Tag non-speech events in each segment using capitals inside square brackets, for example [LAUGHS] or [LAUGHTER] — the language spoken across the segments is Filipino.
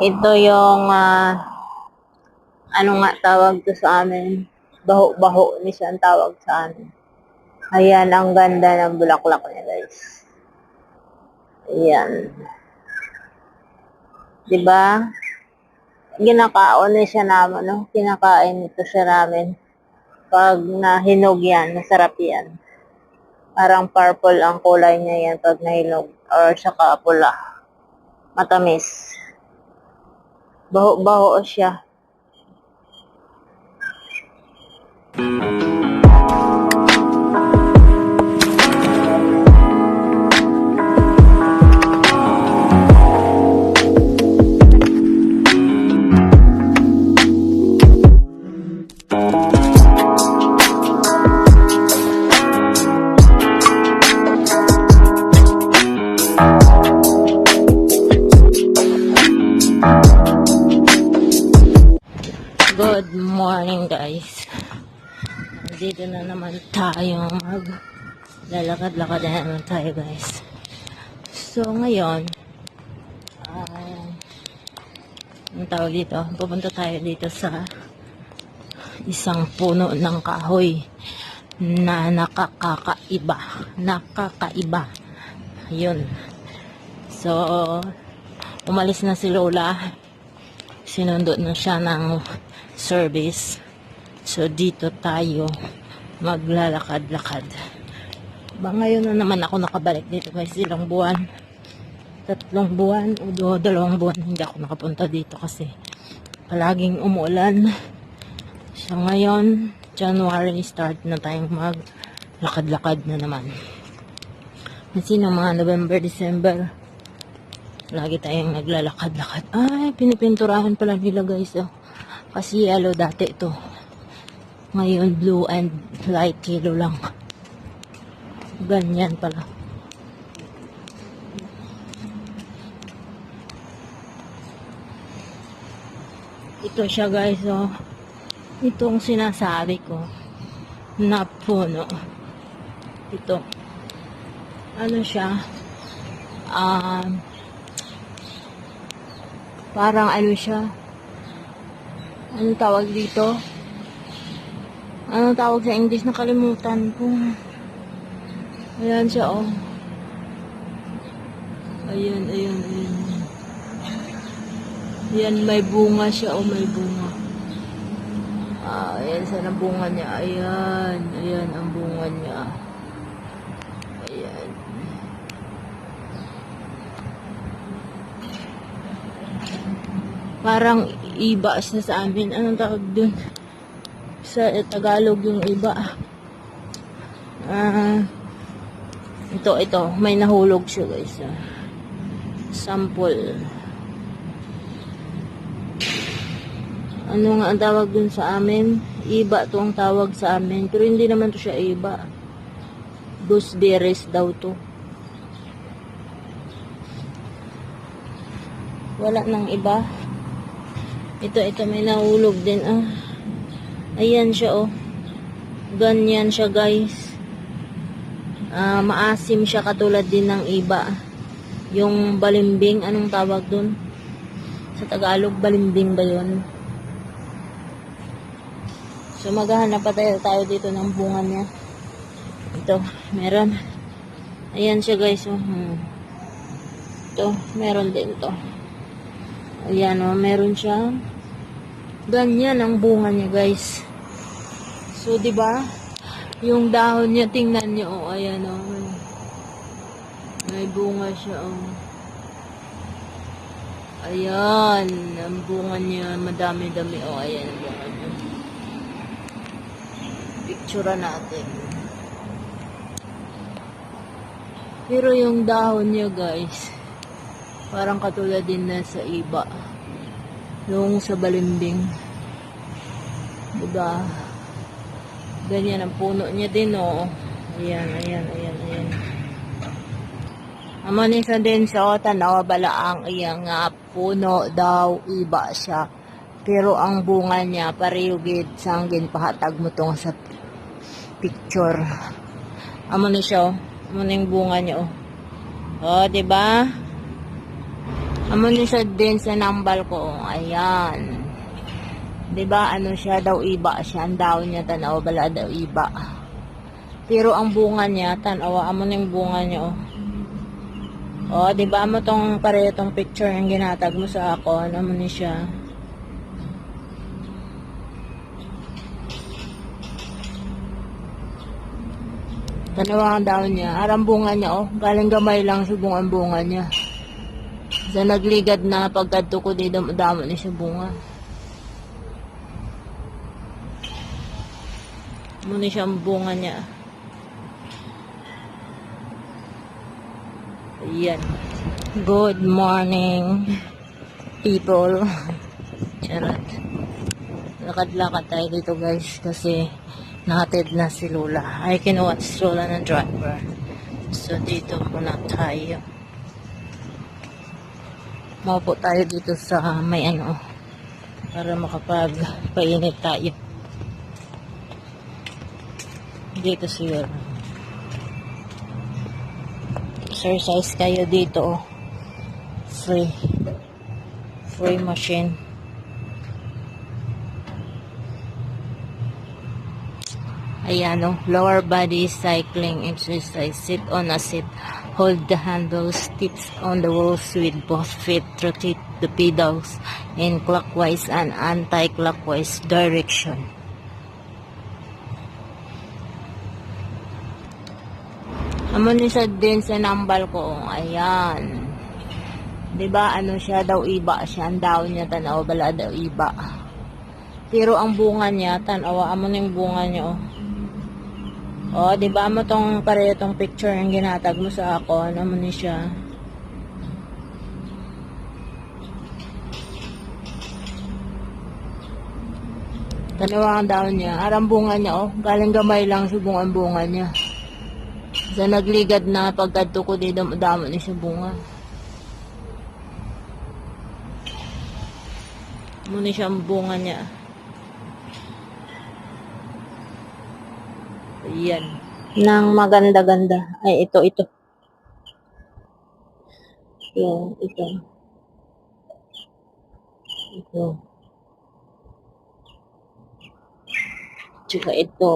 Ito yung, ah, ano nga tawag to sa amin? Baho-baho ni siya ang tawag sa amin. Ayan, ang ganda ng bulaklak niya, guys. Ayan. Diba? Ginakaon na siya naman, no? Kinakain ito siya namin. Pag nahinog yan, masarap yan. Parang purple ang kulay niya yan pag nahinog. Or saka pula. Matamis. Baho-baho siya. Dito na naman tayo mag lalakad-lakad na naman tayo guys. So ngayon, ah, ang tawag dito, pupunta tayo dito sa isang puno ng kahoy na nakakaiba. Nakakaiba. Yun. So, umalis na si Lola sinundo na siya ng service. So, dito tayo maglalakad-lakad. Ba ngayon na naman ako nakabalik dito guys, ilang buwan. Tatlong buwan o dalawang buwan hindi ako nakapunta dito kasi palaging umuulan. So, ngayon, January start na tayong maglakad-lakad na naman. Kasi ng mga November, December, Lagi tayong naglalakad-lakad. Ay, pinipinturahan pala nila guys. Oh. Kasi yellow dati ito. Ngayon blue and light yellow lang. Ganyan pala. Ito siya guys. Oh. Itong sinasabi ko na puno. Ito. Ano siya? Um, Parang ano siya. Anong tawag dito? Anong tawag sa English? Nakalimutan ko. Ayan siya, oh. Ayan, ayan, ayan. Ayan, may bunga siya, oh, may bunga. Ah, ayan, saan ang bunga niya? Ayan, ayan ang bunga niya. Ayan. Parang iba siya sa amin. Anong tawag dun? Sa Tagalog yung iba. Ah, ito, ito. May nahulog siya guys. ah. Sample. Ano nga ang tawag dun sa amin? Iba to ang tawag sa amin. Pero hindi naman to siya iba. Gooseberries daw to. Wala nang iba. Ito, ito, may nahulog din. Ah. Ayan siya, oh. Ganyan siya, guys. Ah, maasim siya katulad din ng iba. Yung balimbing, anong tawag dun? Sa Tagalog, balimbing ba yun? So, maghahanap pa tayo, tayo dito ng bunga niya. Ito, meron. Ayan siya, guys. Oh. Hmm. Ito, meron din to. Ayan, oh, meron siya. Ganyan ang bunga niya, guys. So, di ba? Yung dahon niya, tingnan niyo, oh, ayan, oh. May, may bunga siya, oh. Ayan, ang bunga niya, madami-dami, oh, ayan ang bunga niya. Picture natin. Pero yung dahon niya, guys, Parang katulad din na sa iba. Yung sa balimbing. Diba? Ganyan ang puno niya din, oh. Ayan, ayan, ayan, ayan. Amo ni sa din sa tanawa bala ang iyang nga puno daw iba siya. Pero ang bunga niya pareho gid sanggin pahatag mo tong sa picture. Amo ni siya, oh. Amo bunga niya, oh. Oh, 'di ba? Amo ni siya din sa nambal ko. Ayan. 'Di ba ano siya daw iba siya ang daw niya tanaw bala daw iba. Pero ang bunga niya tanawa amo ning bunga niya oh. Oh, 'di ba mo tong pareho tong picture yung ginatag mo sa ako, ano ni siya. Tanawa ang daw niya. Arang bunga niya oh. Galing gamay lang sa bunga bunga niya. Sa nagligad na pagkadto ko di damo ni siya bunga. Muna siyang bunga niya. Ayan. Good morning, people. Charot. Lakad-lakad tayo dito guys kasi nahatid na si Lola. Ay, kinuha si Lola ng driver. So, dito muna tayo. Maupo tayo dito sa may ano para makapagpainit tayo. Dito siguro. Exercise kayo dito. oh. Free. Free machine. Ayan, oh, lower body cycling exercise. Sit on a seat. Hold the handles, tips on the walls with both feet. Rotate the pedals in clockwise and anti-clockwise direction. Amo ni siya din sa nambal ko. Ayan. 'Di ba ano siya daw iba siya ang daw niya tanaw bala daw iba. Pero ang bunga niya tanawa amo ning bunga niya oh. Oh, 'di ba mo tong pareho tong picture yung ginatag mo sa ako, ano mo ni siya. Tanawa ang daw niya. Arang bunga niya oh. Galing gamay lang sa bunga bunga niya. Sa nagligad na pagkadto ko di damo ni siya bunga. Muna siyang bunga niya. Ayan. Nang maganda-ganda. Ay, ito, ito. Ito, ito. Ito. Tsaka ito.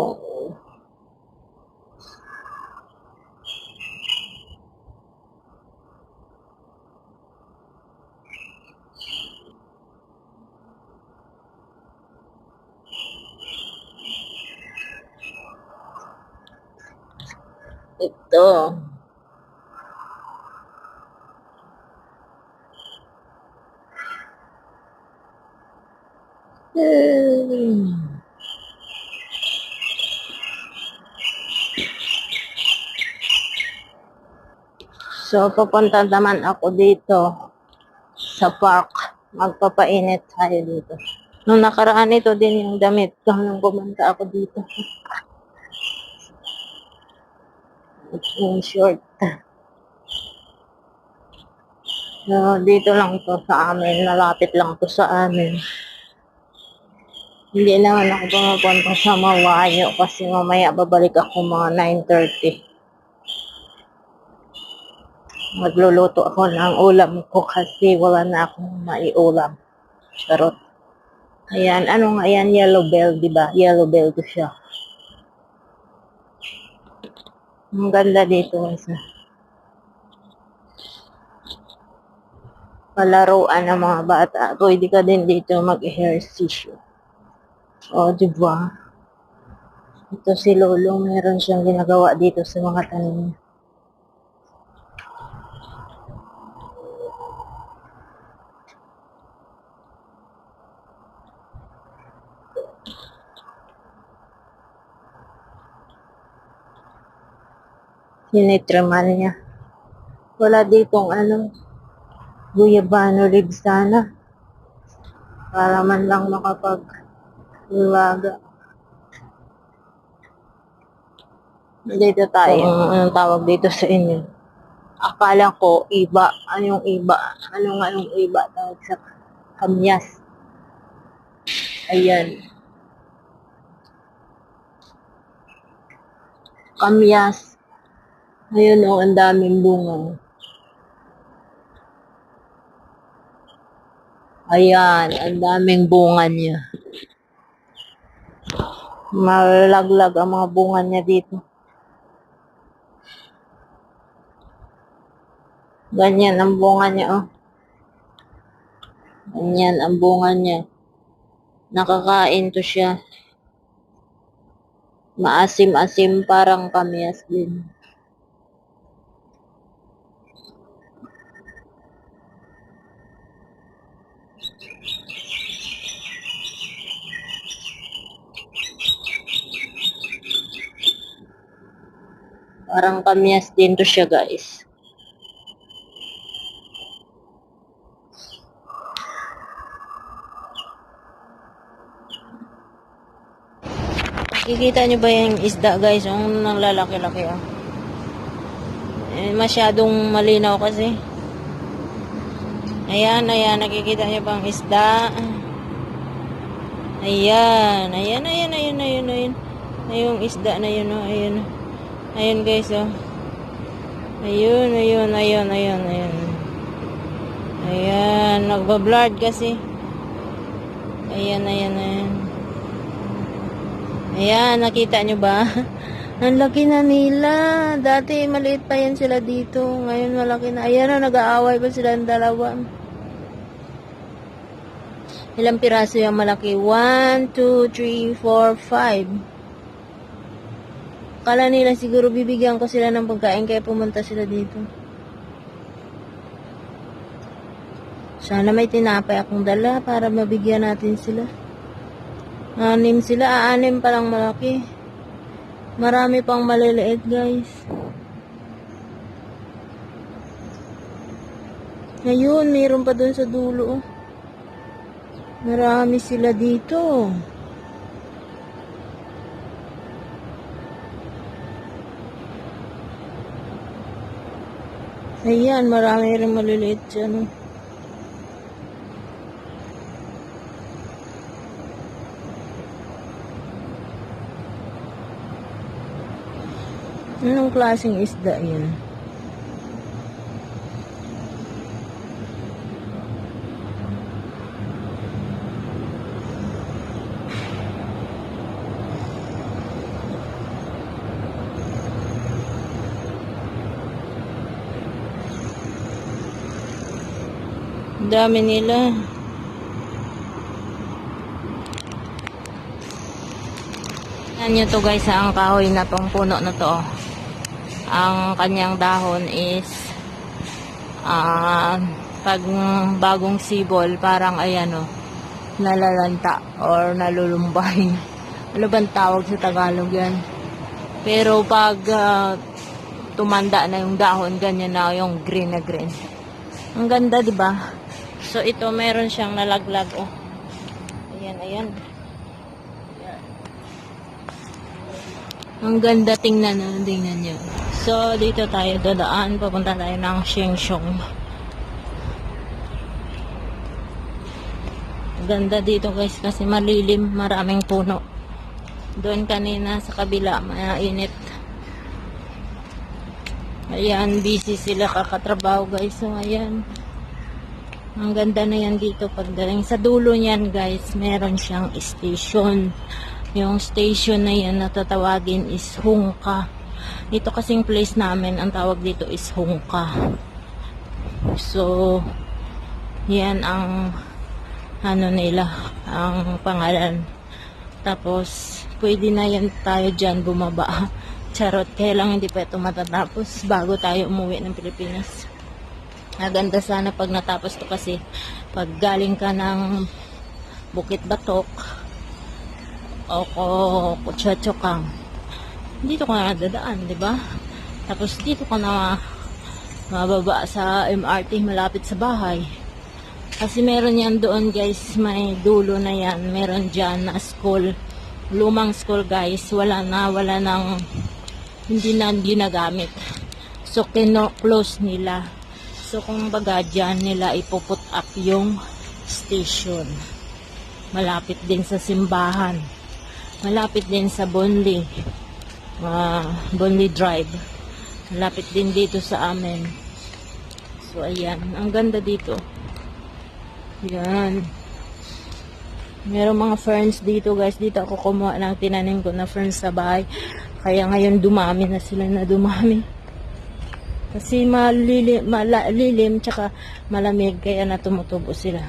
Ito. Hmm. So, papunta naman ako dito sa park. Magpapainit tayo dito. Nung nakaraan ito din yung damit ko nung pumunta ako dito. Yung short. So, dito lang to sa amin. Malapit lang to sa amin. Hindi naman ako pumapunta sa Mawayo kasi mamaya babalik ako mga 9.30. Magluluto ako ng ulam ko kasi wala na akong maiulam. Charot. Ayan, ano nga yan? Yellow bell, di ba? Yellow bell to siya. Ang ganda dito guys. ah. Palaruan ng mga bata. Pwede ka din dito mag-ehersisyo. O, di ba? Ito si Lolo, meron siyang ginagawa dito sa mga tanim niya. Sinitriman niya. Wala ditong ano, guyabano leaves sana. Para man lang makapag Ilaga. Dito tayo. Ang anong tawag dito sa inyo? Akala ko iba. Anong iba? Ano nga yung iba? Tawag sa kamyas. Ayan. Kamyas. Ayun o, ang daming bunga. Ayan, ang daming bunga niya. Malaglag ang mga bunga niya dito. Ganyan ang bunga niya, oh. Ganyan ang bunga niya. Nakakain to siya. Maasim-asim parang kamyas din. Parang kamyas din to siya, guys. Kikita nyo ba yung isda, guys? Yung nang lalaki-laki, oh. Eh, masyadong malinaw kasi. Ayan, ayan. Nakikita nyo bang isda? Ayan. Ayan, ayan, ayan, ayan, ayan. Ayun, isda na yun, oh. Ayun. Ayun, guys, oh. Ayun, ayun, ayun, ayun, ayun. Ayan, nagbablard kasi. Ayan, ayan, ayan. Ayan, nakita nyo ba? [LAUGHS] Ang laki na nila. Dati maliit pa yan sila dito. Ngayon malaki na. Ayan na, nag-aaway pa sila ng dalawa. Ilang piraso yung malaki? 1, 2, 3, 4, 5. Kala nila siguro bibigyan ko sila ng pagkain kaya pumunta sila dito. Sana may tinapay akong dala para mabigyan natin sila. Anim sila, anim pa lang malaki. Marami pang maliliit, guys. Ngayon, mayroon pa dun sa dulo. oh. Marami sila dito. Ayan, marami rin maliliit dyan. Anong klaseng isda yan? Dami nila. Yan nyo to guys, ang kahoy na tong puno na to. oh. Ang kanyang dahon is ah pag bagong sibol, parang ayan o, nalalanta or nalulumbay. [LAUGHS] ano bang tawag sa Tagalog yan? Pero pag ah, tumanda na yung dahon, ganyan na yung green na green. Ang ganda, di ba? So ito meron siyang nalaglag oh. Ayan, ayan. Ang ganda tingnan na, tingnan nyo. So, dito tayo dadaan. Papunta tayo ng Shengshong. Ganda dito guys kasi malilim, maraming puno. Doon kanina sa kabila, mainit. Ayan, busy sila kakatrabaho guys. So, ayan. Ang ganda na yan dito pagdating. Sa dulo niyan guys, meron siyang station. Yung station na yan na tatawagin is Hungka. Dito kasing place namin, ang tawag dito is Hungka. So, yan ang ano nila, ang pangalan. Tapos, pwede na yan tayo dyan bumaba. [LAUGHS] Charot, kaya hindi pa ito matatapos bago tayo umuwi ng Pilipinas. Maganda sana pag natapos to kasi pag galing ka ng Bukit Batok o Kuchachokang dito ka na dadaan, di ba? Tapos dito ka na mababa sa MRT malapit sa bahay. Kasi meron yan doon guys, may dulo na yan. Meron dyan na school, lumang school guys. Wala na, wala nang, hindi na ginagamit. So, kino-close nila. So, kung baga dyan nila ipuput up yung station. Malapit din sa simbahan. Malapit din sa Bonli. Uh, Bonli Drive. Malapit din dito sa amin. So, ayan. Ang ganda dito. Yan. Merong mga ferns dito guys. Dito ako kumuha ng tinanim ko na ferns sa bahay. Kaya ngayon dumami na sila na dumami. Kasi malilim, malalim tsaka malamig kaya na tumutubo sila.